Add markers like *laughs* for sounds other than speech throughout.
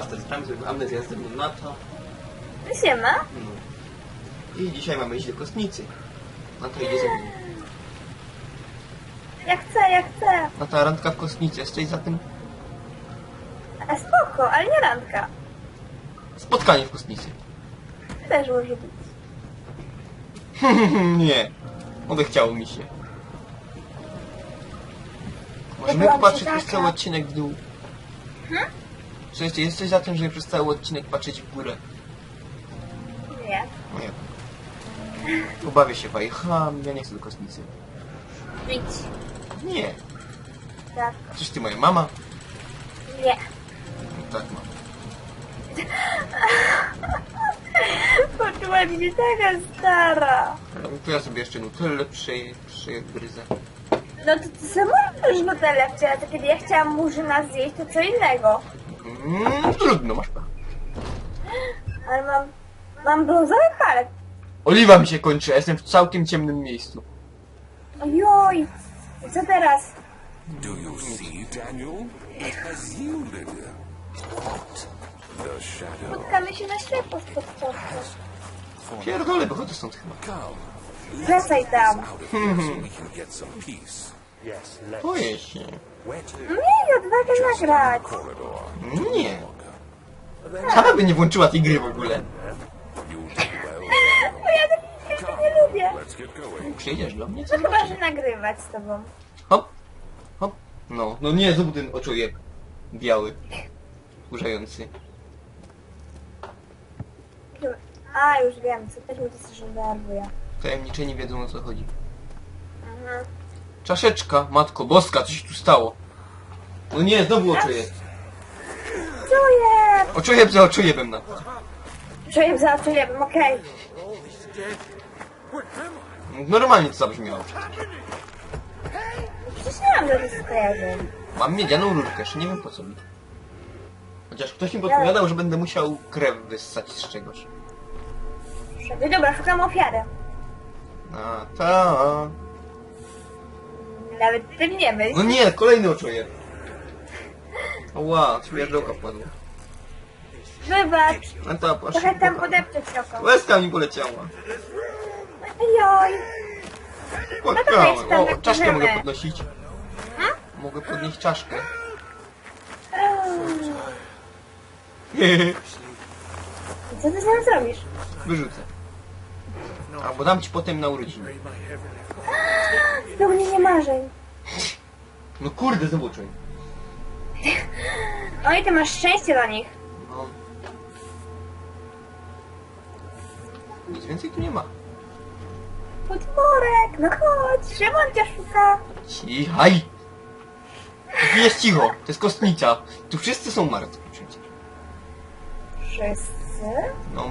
witajcie, tu Bluemaster, z nami zrobił amnezję, jestem Nata. Siema. No. I dzisiaj mamy iść do kosmicy. Nata idzie ze mną. Ja chcę, ja chcę. Nata, randka w kosmicy, jesteś za tym? A spoko, ale nie randka. Spotkanie w kosmicy. Też może być. *laughs* Nie, odechciało mi się. Możemy popatrzeć przez cały odcinek w dół. Hmm? Czy jesteś, za tym, żeby przez cały odcinek patrzeć w górę? Nie. Nie. Pobawię się wajchami, ja nie chcę do kosmicy. Idź. Nie. Tak. Czyż ty moja mama? Nie. No tak, mam. *laughs* Poczułam się taka stara. No to ja sobie jeszcze nutellę przeje, przegryzę. No to ty sama już nutellę wczoraj, to kiedy ja chciałam murzyna zjeść, to co innego. Mm, trudno, masz pan. Ale mam... Mam brązowy palec. Oliwa mi się kończy, a jestem w całkiem ciemnym miejscu. Ojoj. Co teraz? Do you see, Daniel? It has yielded. What? The shadow. Spotkamy się na ślepo spod spodu. Pierdolę, bo chodzę stąd chyba. Come. Wracaj tam. Out of here so we can get some peace. Boję się. Miej odwagę nagrać. Nie. Sama by nie włączyła tej gry w ogóle. *laughs* Bo ja rzeczy nie lubię. Going. Przyjedziesz do mnie? No chyba, że nagrywać z tobą. Hop, hop. No, no nie, znowu ten oczojeb. Biały. Kurzający. A, już wiem, co też mi to coś denerwuje. Tajemniczeni wiedzą o co chodzi. Mhm. Czaszeczka, matko boska, coś tu stało. No nie, znowu oczojeb. Czuję! Oczojeb za oczojebem na to. Czuję za czujebem, okej. Normalnie to zabrzmiało. Przecież nie mam żadnych skojarzeń. Mam miedzianą rurkę, jeszcze nie wiem po co mi. Chociaż ktoś mi podpowiadał, że będę musiał krew wyssać z czegoś. No dobra, szukam ofiary. A, ta. Nawet myśl. No nie, kolejny oczojeb. Ła, śmierdełka wpadła. Wybacz. A ta, patrz. Trochę tam podepczeć trochę. Łezka mi poleciała. Ojoj. No to Płakała. weź tam, O, czaszkę możemy. mogę podnosić. Mogę podnieść czaszkę. Co ty z nią zrobisz? Wyrzucę. Albo dam ci potem na urodziny. Spełnienie marzeń. No kurde, znowu czuję. Oj, ty masz szczęście do nich. No. Nic więcej tu nie ma. Podworek, no chodź. Szymon cię szuka. Cichaj! Jest cicho, to jest kostnica. Tu wszyscy są martwi przecież. Wszyscy? No.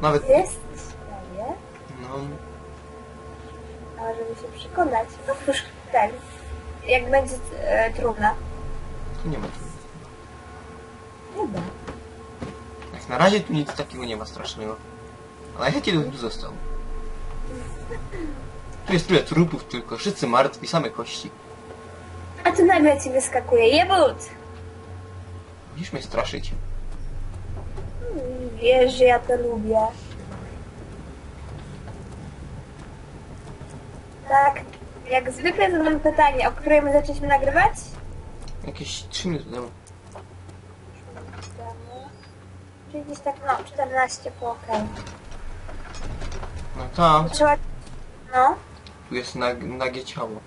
Nawet... Jest. No. Żeby się przekonać, otwórz ten. Jak będzie e, trudna. Tu nie ma tu. Chyba. Jak na razie tu nic takiego nie ma strasznego. Ale jakie tu został? Tu jest tyle trupów tylko, wszyscy martwi, same kości. A tu nagle ci wyskakuje jebut. Widzisz mnie straszyć. Mm, Wiesz, że ja to lubię. Tak, jak zwykle zadam pytanie, o której my zaczęliśmy nagrywać? Jakieś 3 minuty temu. Czyli gdzieś tak, no, 14 po okej. No tam, Trzeba... No, tu jest nag nagie ciało.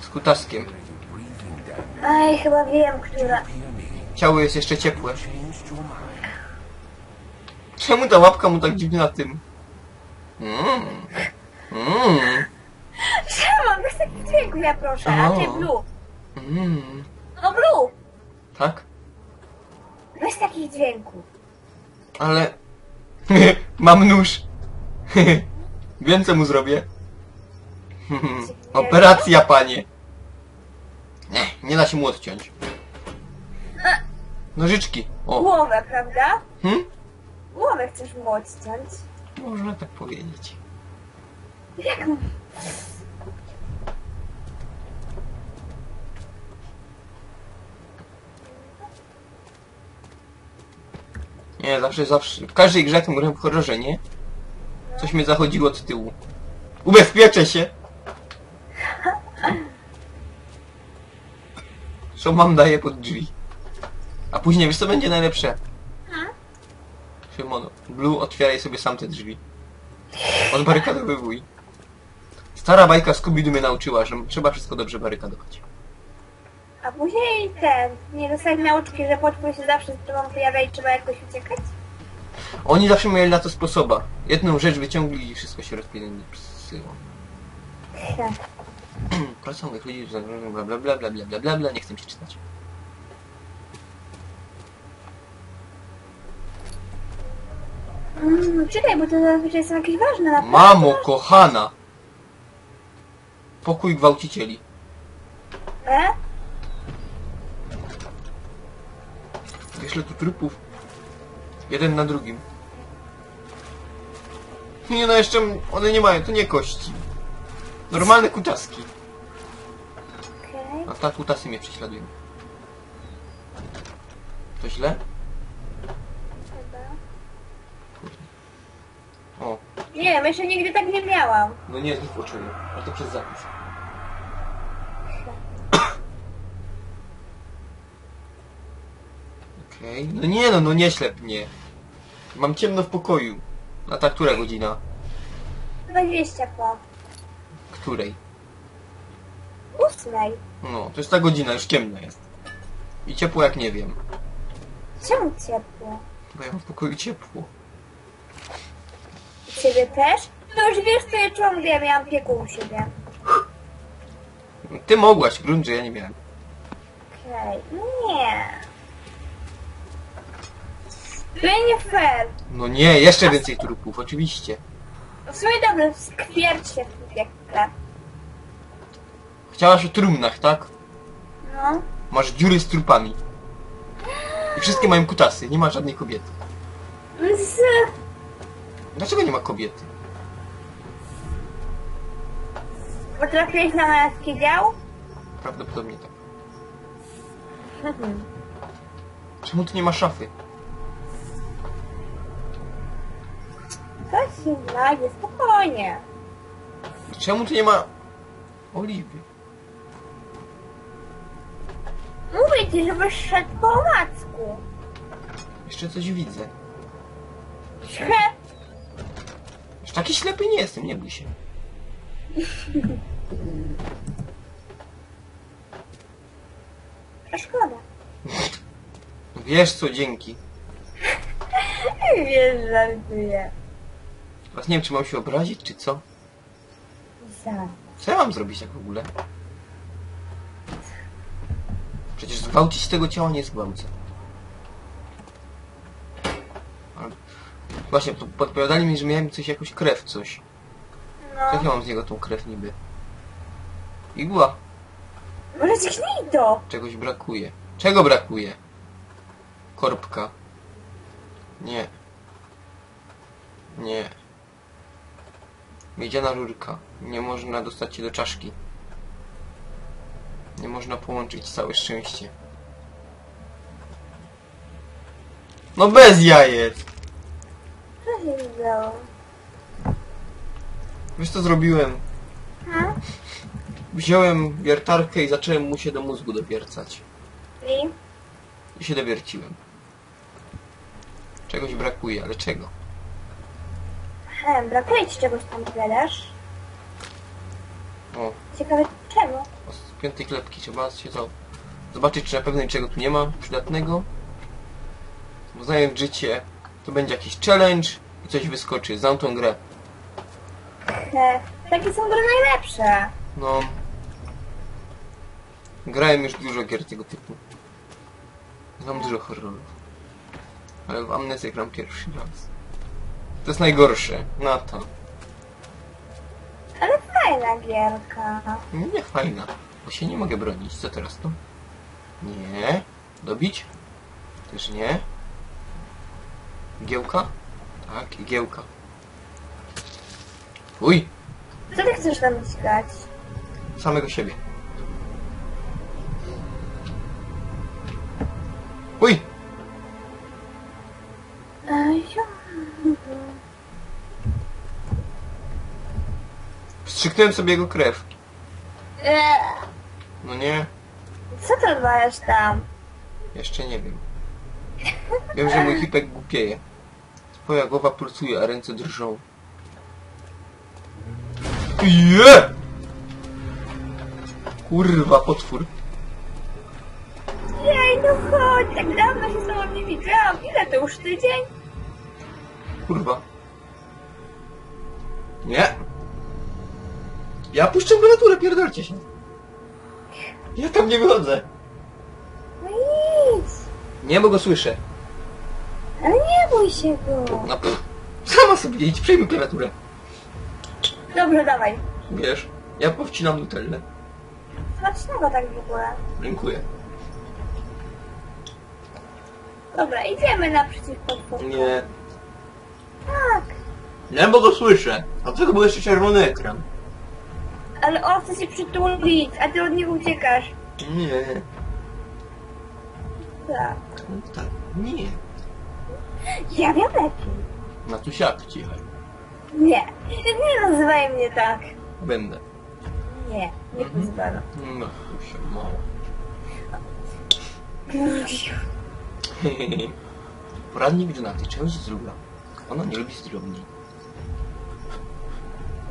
Z kutaskiem. aj, chyba wiem, która. Ciało jest jeszcze ciepłe. Czemu ta łapka mu tak dziwnie na tym? Mmm. Mmm. Szymon, bez takich dźwięków, ja proszę, a ty O. Blue. Mmm. No Blue, Tak? bez takich dźwięków. Ale... *laughs* Mam nóż. *laughs* Wiem co mu zrobię. *laughs* Operacja, panie. Nie, nie da się mu odciąć. Nożyczki. O. Głowę, prawda? Hm? Głowę chcesz mu odciąć. Można tak powiedzieć. Nie, zawsze, zawsze. W każdej grze, jaką grałem w horrorze, nie? Coś mnie zachodziło od tyłu. Ubezpieczę się! Co mam daje pod drzwi. A później wiesz co będzie najlepsze? Szymono, Blue otwieraj sobie sam te drzwi. Odbarykadowywuj. Stara bajka Scooby-Doo mnie nauczyła, że trzeba wszystko dobrze barykadować. A później ten, nie dostałeś nauczki, że potwór się zawsze z tobą pojawia i trzeba jakoś uciekać? Oni zawsze mieli na to sposoba. Jedną rzecz wyciągli i wszystko się rozpięło. Praca moich ludzi, bla bla bla bla bla bla bla bla, nie chcę się czytać. Mm, czekaj, bo to zazwyczaj są jakieś ważne naprawdę. Mamo, kochana! Pokój gwałcicieli. E? Wiesz, ile tu trupów? Jeden na drugim. Nie no, jeszcze one nie mają, to nie kości. Normalne kutaski. A tak kutasy mnie prześladują. To źle? Chyba. O, Nie jeszcze nigdy tak nie miałam. no nie, znów poczułem. Ale to przez zapis. Okej, no nie no, no nie ślep mnie. Mam ciemno w pokoju. A ta która godzina? 20 po. Której? Ósmej. No, to jest ta godzina, już ciemno jest. I ciepło jak nie wiem. Czemu ciepło? Bo ja mam w pokoju ciepło. U ciebie też? No już wiesz, co ja czułam, gdy ja miałam piekło u siebie. Ty mogłaś, grunt, że ja nie miałem. Okej, no nie. To nie fair. No nie, jeszcze więcej trupów, oczywiście. W sumie dobrze, skwierdź się w piekle. Chciałaś o trumnach, tak? No. Masz dziury z trupami. I wszystkie mają kutasy, nie ma żadnej kobiety. Z... Dlaczego nie ma kobiety? Bo trafiłeś na męski dział? Prawdopodobnie tak. Czemu tu nie ma szafy? Znajdzie, spokojnie. Czemu tu nie ma oliwy? Mówię ci, żebyś szedł po omacku. Jeszcze coś widzę. Szedł. Już taki ślepy nie jestem, nie bój się. A szkoda. Wiesz co, dzięki. *laughs* Wiesz, żartuję. Teraz nie wiem, czy mam się obrazić, czy co? Za. Co ja mam zrobić tak w ogóle? Przecież zgwałcić tego ciała nie zgwałcę. Ale... Właśnie, podpowiadali mi, że miałem coś, jakąś krew, coś. Jak ja No. mam z niego tą krew niby? Igła. Ciśnij to. Czegoś brakuje. Czego brakuje? Korbka. Nie. Nie. Miedziana rurka. Nie można dostać się do czaszki. Nie można połączyć całe szczęście. No bez jajec! Co się stało? Wiesz co zrobiłem? Ha? Wziąłem wiertarkę i zacząłem mu się do mózgu dowiercać. I? I się dowierciłem. Czegoś brakuje, ale czego? Hem, brakuje ci czegoś tam, gadasz? O, Ciekawe czemu? O, Z piątej klepki trzeba się to zobaczyć, czy na pewno niczego tu nie ma przydatnego. Bo znając życie, to będzie jakiś challenge i coś wyskoczy. Znam tą grę. He, takie są gry najlepsze. No. Grałem już dużo gier tego typu. Znam dużo horrorów. Ale w Amnezję gram pierwszy raz. To jest najgorsze. Na to. Ale fajna gierka. Nie fajna. Bo się nie mogę bronić. Co teraz to? Nie. Dobić? Też nie. Giełka? Tak, igiełka. Uj! chcesz tam dźgać? Samego siebie. Uj! Wstrzyknąłem sobie jego krew. Eee, No nie, co ty odwalasz tam? jeszcze nie wiem. Wiem, że mój hipek głupieje. Twoja głowa pulsuje, a ręce drżą. Je! Kurwa, potwór. Jej, no chodź, tak dawno się z tobą nie widziałam. Ile to już tydzień? Kurwa. Nie. Ja puszczę klawiaturę, pierdolcie się. Ja tam nie wychodzę. No idź. Nie, bo go słyszę. Ale nie bój się go. No pff. Sama sobie idź, przejmij klawiaturę. Dobra, dawaj. Wiesz, ja powcinam nutellę. Smacznego tak w ogóle. Dziękuję. Dobra, idziemy naprzeciw potworu. Nie. Tak, Nie, bo go słyszę. A tego był jeszcze czerwony ekran. Ale on chce się przytulić, a ty od niego uciekasz. Nie. Tak. No tak, nie. Ja wiem lepiej. Na tu siak, cichaj. Nie, nie nazywaj mnie tak. Będę. Nie, nie pozwalam. No, tu się mało. Poradnik Jonaty, czegoś zdrówia. Ona nie lubi zdrowni.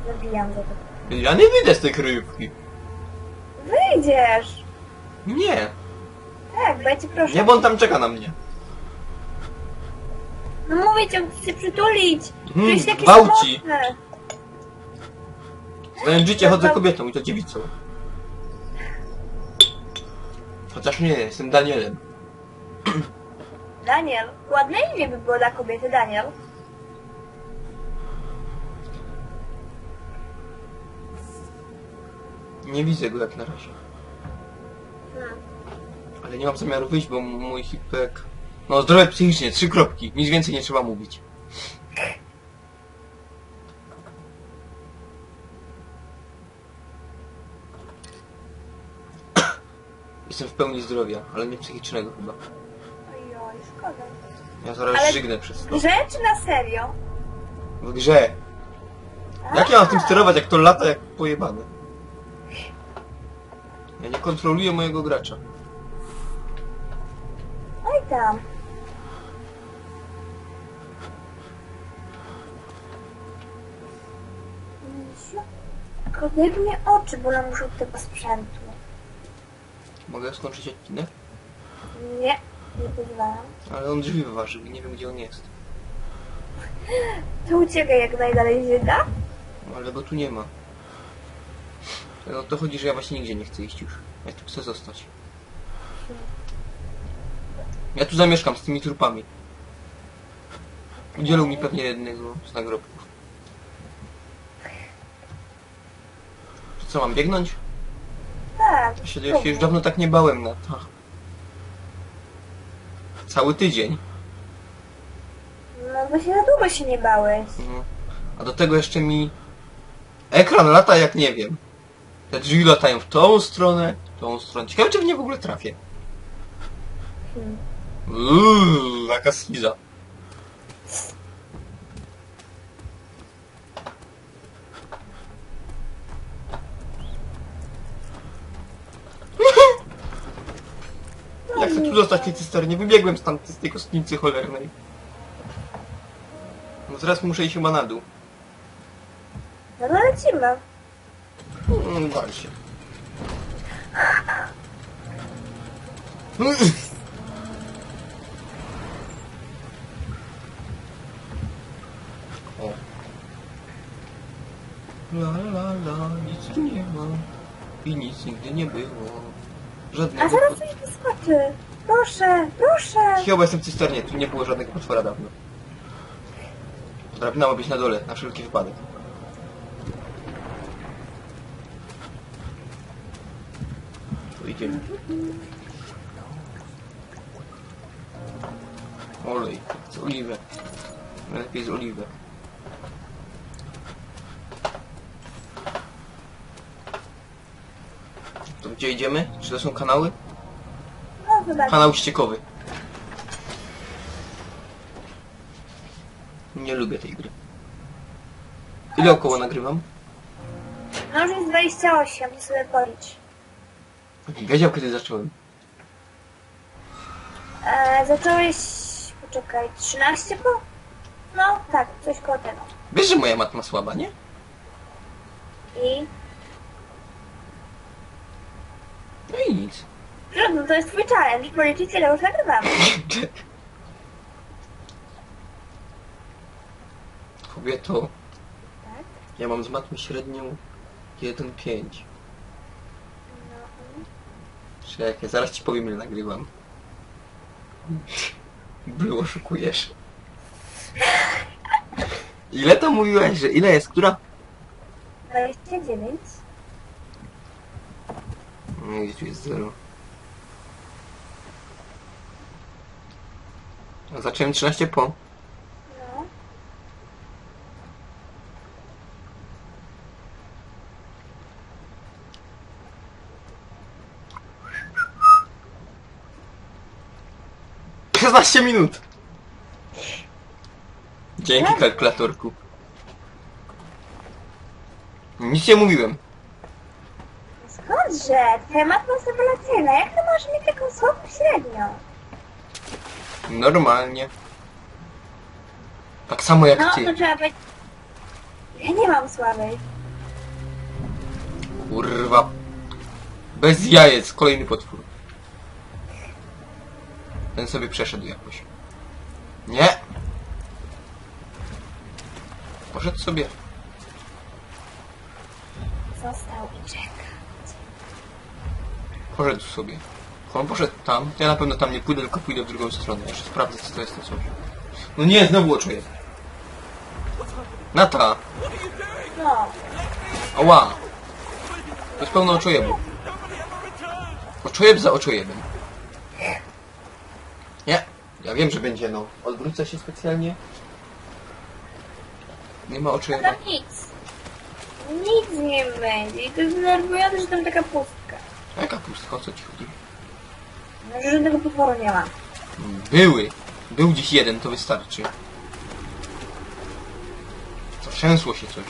Zabijam za to. Ja nie wyjdę z tej kryjówki. Wyjdziesz. Nie. Tak, bo ja cię proszę. Nie, bo on tam czeka na mnie. No mówię ci, on chce się przytulić. Mm, To jest takie gwałci. samotne. Znając życie chodzę kobietą i to dziewicą. Chociaż nie, jestem Danielem. Daniel. Ładne imię by było dla kobiety, Daniel. Nie widzę go jak na razie. Ale nie mam zamiaru wyjść, bo mój hipek... No, zdrowie psychicznie, trzy kropki. Nic więcej nie trzeba mówić. Jestem w pełni zdrowia, ale nie psychicznego chyba. Ojoj, szkoda. Ja zaraz Ale- żygnę przez to. Grze czy na serio? W grze. Jak ja mam tym sterować, jak to lata jak pojebane? Ja nie kontroluję mojego gracza. Oj tam. Kobiet mnie oczy bolą już od tego sprzętu. Mogę skończyć odcinek? Nie, nie pozwalam. Ale on drzwi wyważył i nie wiem gdzie on jest. *laughs* To uciekaj jak najdalej da. No, ale go tu nie ma. No to chodzi, że ja właśnie nigdzie nie chcę iść już. Ja tu chcę zostać. Ja tu zamieszkam z tymi trupami. Udzielą mi pewnie jednego z nagrobków. Co, mam biegnąć? Tak. Ja się, ja się już dawno tak nie bałem na to. Cały tydzień. No bo się za długo się nie bałeś. No. A do tego jeszcze mi ekran lata jak nie wiem. Te drzwi latają w tą stronę, w tą stronę. Ciekawe czy w nie w ogóle trafię. Hmm. Jaka schiza. *laughs* Ja chcę tu zostać tej cysternie. Nie wybiegłem stąd z tej kostnicy cholernej. No teraz muszę iść chyba na dół. No to lecimy. Wal się. O. La la la, nic tu nie ma. I nic nigdy nie było. A Żadnego... zaraz coś wyskoczy. Proszę, proszę. Chyba jestem w cysternie, tu nie było żadnego potwora dawno. Drabina ma być na dole, na wszelki wypadek. Idziemy. Olej, z oliwę. Lepiej z oliwę. Gdzie idziemy? Czy to są kanały? Kanał ściekowy. Nie lubię tej gry. Ile około nagrywam? No już jest 28, to sobie policz. Wiedział kiedy zacząłem. E, zacząłeś, poczekaj, 13 po? No tak, coś koło tego. Wiesz, że moja matma słaba, nie? I? No i nic. Trudno, to jest twój challenge, policzyć ile już nagrywamy. *laughs* Kobieto, Tak? ja mam z matmy średnią 1,5. Czekaj, zaraz ci powiem ile nagrywam. Było, oszukujesz. Ile to mówiłaś, że ile jest która? 29? No gdzie tu jest 0. A zacząłem 13 po. 15 minut! Dzięki tak. kalkulatorku. Nic nie mówiłem. Skądże? Twoja matma jest. Jak to możesz mieć taką słabą średnią? Normalnie. Tak samo jak No, to ty. trzeba być... Ja nie mam słabej. Kurwa. Bez jajec, kolejny potwór. Ten sobie przeszedł jakoś. Nie! Poszedł sobie. Został i czeka. Poszedł sobie. On poszedł tam. Ja na pewno tam nie pójdę, tylko pójdę w drugą stronę. Jeszcze sprawdzę, co to jest to coś. No nie, znowu oczuję. Nata! No. Ała! To jest pełno oczojebu. Oczojeb za oczojebem. Ja wiem, że będzie no. Odwrócę się specjalnie. Nie ma No oczojeba. tam nic. Nic nie będzie. I to jest denerwujące, że tam taka pustka. Jaka pustka, o co ci chodzi? No, że żadnego potworu nie ma. Były. Był dziś jeden, to wystarczy. Zatrzęsło się coś.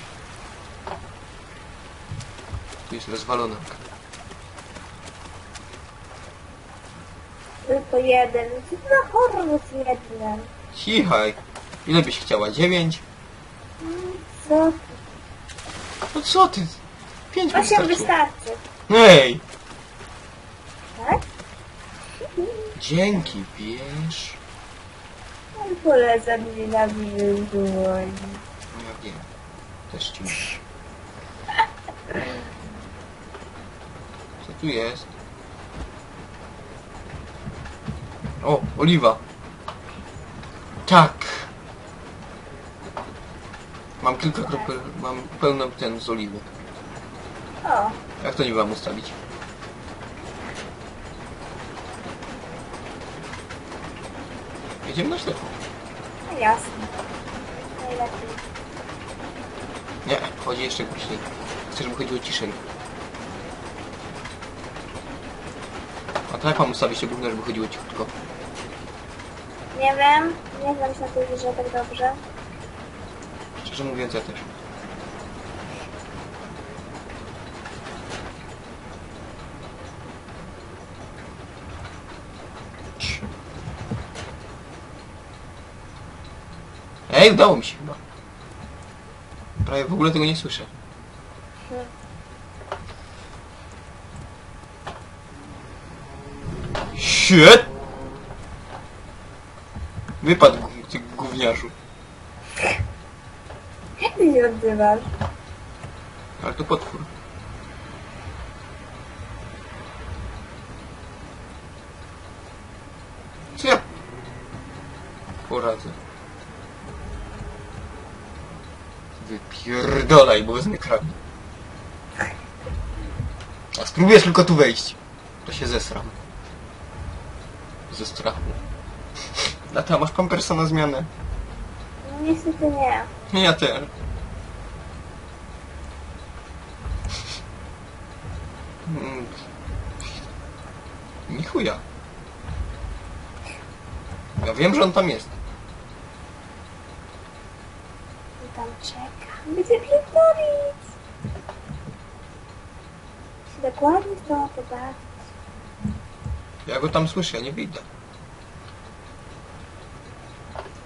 Tu jest rozwalona. Tylko jeden. Horror z jednym? Cichaj. Ile byś chciała? Dziewięć? Co? No co ty? Pięć Osiem wystarczyło. wystarczy. Hej! Tak? Dzięki, wiesz? On poleca mi na dłoń. No ja wiem. Też ci. *laughs* Co tu jest? O, oliwa. Tak. Mam kilka kropel, mam pełną ten z oliwy. O, Jak to nie mam ustawić? Jedziemy na ślepo. no jasne. Najlepiej. Nie, chodzi jeszcze głośniej. Chcę, żeby chodziło ciszej. A to jak mam ustawić to gówno, żeby chodziło cichutko? Nie wiem, nie znam się na tej grze tak dobrze. Szczerze mówiąc, ja też. Ej, udało mi się chyba. Prawie w ogóle tego nie słyszę. Shit! Wypadł, ty gówniarzu. Jak ty się odzywasz? Ale to potwór. Co ja poradzę? Wypierdolaj, bo wezmę krabie. A spróbujesz tylko tu wejść. To się zesram. Ze strachu. Lata, masz pampersa na zmianę? No niestety nie. Nie, ja też. Mm. Ni chuja. Ja wiem, że on tam jest. I tam czeka. Będzie pierdolić. Chcę dokładnie to pobawić. Ja go tam słyszę, ja nie wyjdę.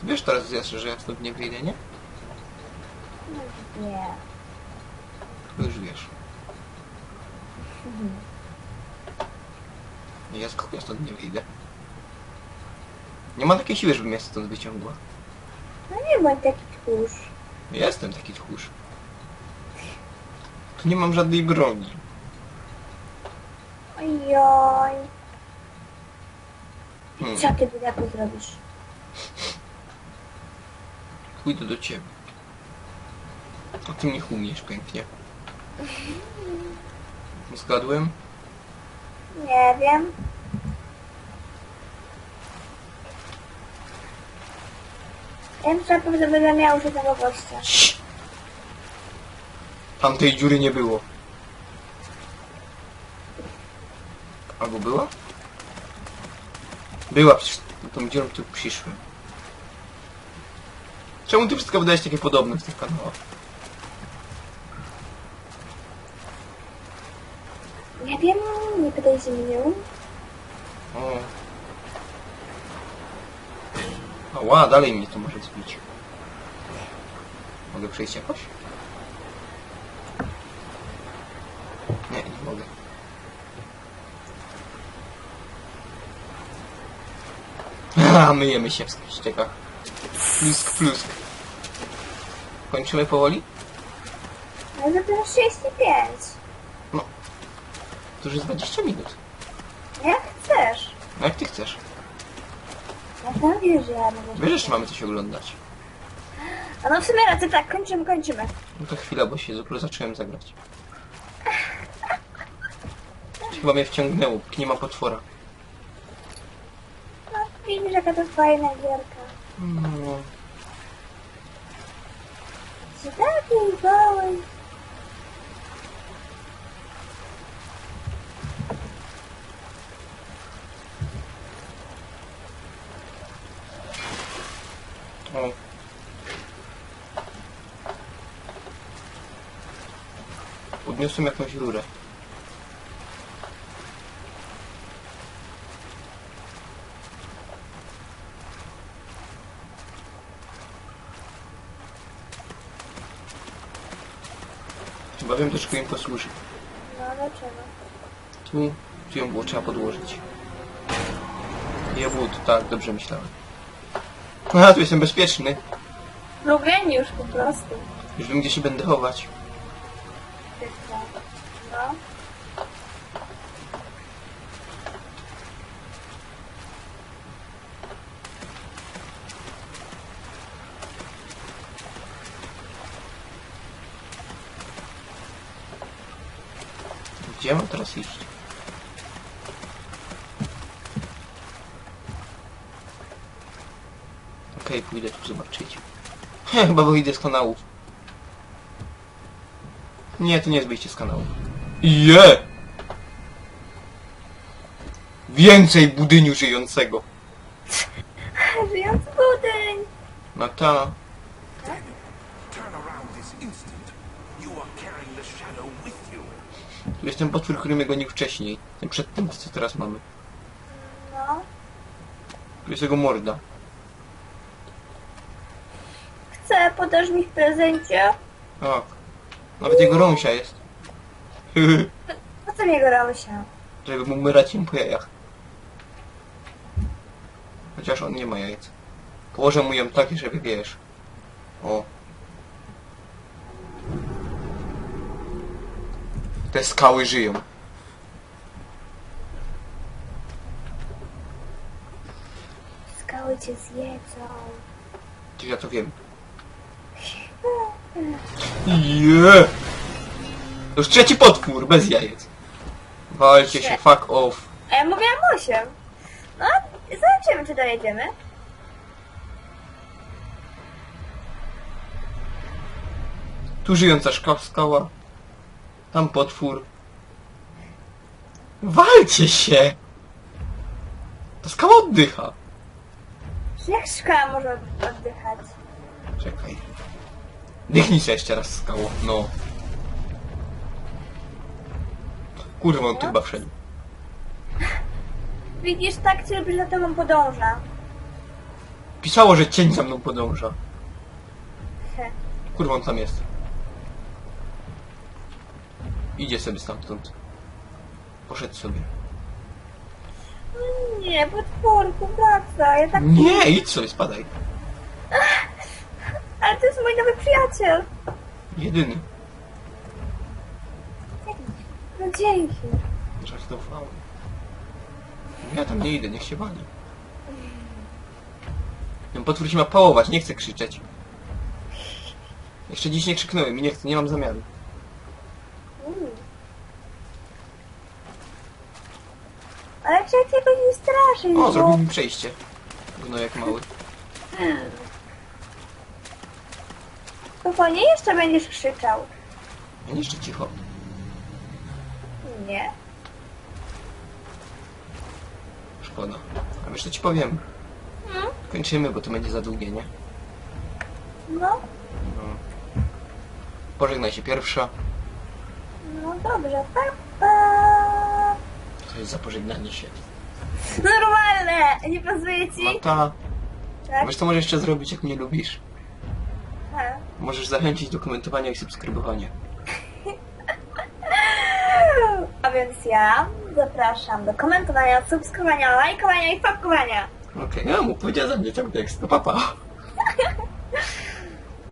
Wiesz teraz, Jasne, że ja stąd nie wyjdę, nie? No nie. To już wiesz. Nie, ja, sk- ja stąd nie wyjdę. Nie ma takiej siły, żeby mnie stąd wyciągła. No nie bądź taki tchórz. Ja jestem taki tchórz. Tu nie mam żadnej broni. Ojoj. Hmm. Co ty biedaku zrobisz? Pójdę do ciebie. A ty mnie umiesz pięknie. Zgadłem? Nie wiem. Bym trzeba żeby będę miał już jednego gościa. Tamtej dziury nie było. Albo była? Była, przecież tą dziurą tu przyszłem. Czemu ty wszystko wydajesz takie podobne w tych kanałach? Nie wiem, nie pytaj się mnie. O. Ała, dalej mnie to może zbić. Mogę przejść jakoś? Nie, nie mogę. *laughs* A, myjemy się w ściekach. Plusk, plusk. Kończymy powoli? Ale dopiero 35. To już jest 20 minut. Jak chcesz. No jak ty chcesz. Ja tam wiesz, że ja mogę. Wiesz, że jeszcze mamy coś oglądać. A no w sumie raczej tak, kończymy, kończymy. No to chwila, bo się dopiero zacząłem zagrać. Chyba mnie wciągnęło, nie ma potwora. No widzisz, jaka to fajna gierka. No. Czy taki goły? O. Podniosłem jakąś rurę. Chyba wiem, do czego im posłuży. No dlaczego? Tu, tu ją było trzeba podłożyć. Jebut, tak, dobrze myślałem. A, tu jestem bezpieczny. Lugeniusz po prostu. Już wiem, gdzie się będę chować. Tylko. No. Gdzie mam teraz iść? Okej, pójdę tu zobaczyć. *laughs* Chyba wyjdę z kanałów. Nie, to nie jest wyjście z kanału. Je! Więcej budyniu żyjącego. Żyjący budyń. No ta. Tu jest ten potwór, który mnie gonił wcześniej. Ten przed tym, co teraz mamy. No. Tu jest jego morda. Podasz mi w prezencie? Tak. Nawet jego rąsia jest. *laughs* Po co mi go Ramusia? Żeby mu umyrać im po jajach. Chociaż on nie ma jajec. Położę mu ją takie, żeby wiesz. O. Te skały żyją. Skały cię zjedzą. Ty ja to wiem. To już trzeci potwór, bez jajec. Walcie się, fuck off. A ja mówiłam 8. No, zobaczymy, czy dojedziemy. Tu żyjąca szka- skała. Tam potwór. Walcie się! Ta skała oddycha. Jak szkoła może od- oddychać? Czekaj. Dychnij się jeszcze raz skało. No. Kurwa, on tu chyba wszedł. Widzisz, tak cię lubisz, za tobą podąża. Pisało, że cień za mną podąża. He. Kurwa, on tam jest. Idzie sobie stamtąd. Poszedł sobie. No Nie, potworku, wraca. Ja tak... Nie, idź sobie, spadaj. Ale to jest mój nowy przyjaciel. Jedyny. No dzięki. Żartowałem. Ja tam nie idę, niech się wali. Ten potwór się ma pałować, nie chcę krzyczeć. Jeszcze dziś nie krzyknąłem i nie chcę, nie mam zamiaru. Mm. Ale czy jak jakoś nie straszyć, O, bo... zrobił mi przejście. No jak mały. *laughs* Spokojnie, jeszcze będziesz krzyczał. A jeszcze cicho. Nie. Szkoda. A wiesz co ci powiem? Mm? Kończymy, bo to będzie za długie, nie? No, No. Pożegnaj się pierwsza. no dobrze, pa, pa. To jest za pożegnanie się. Normalne! Nie pasuje ci? Marta, Tak? wiesz co możesz jeszcze zrobić, jak mnie lubisz? Możesz zachęcić do komentowania i subskrybowania. *laughs* A więc ja zapraszam do komentowania, subskrybowania, lajkowania i papkowania. Okej, ja mu powiedziała za mnie cały tekst. No papa. *laughs*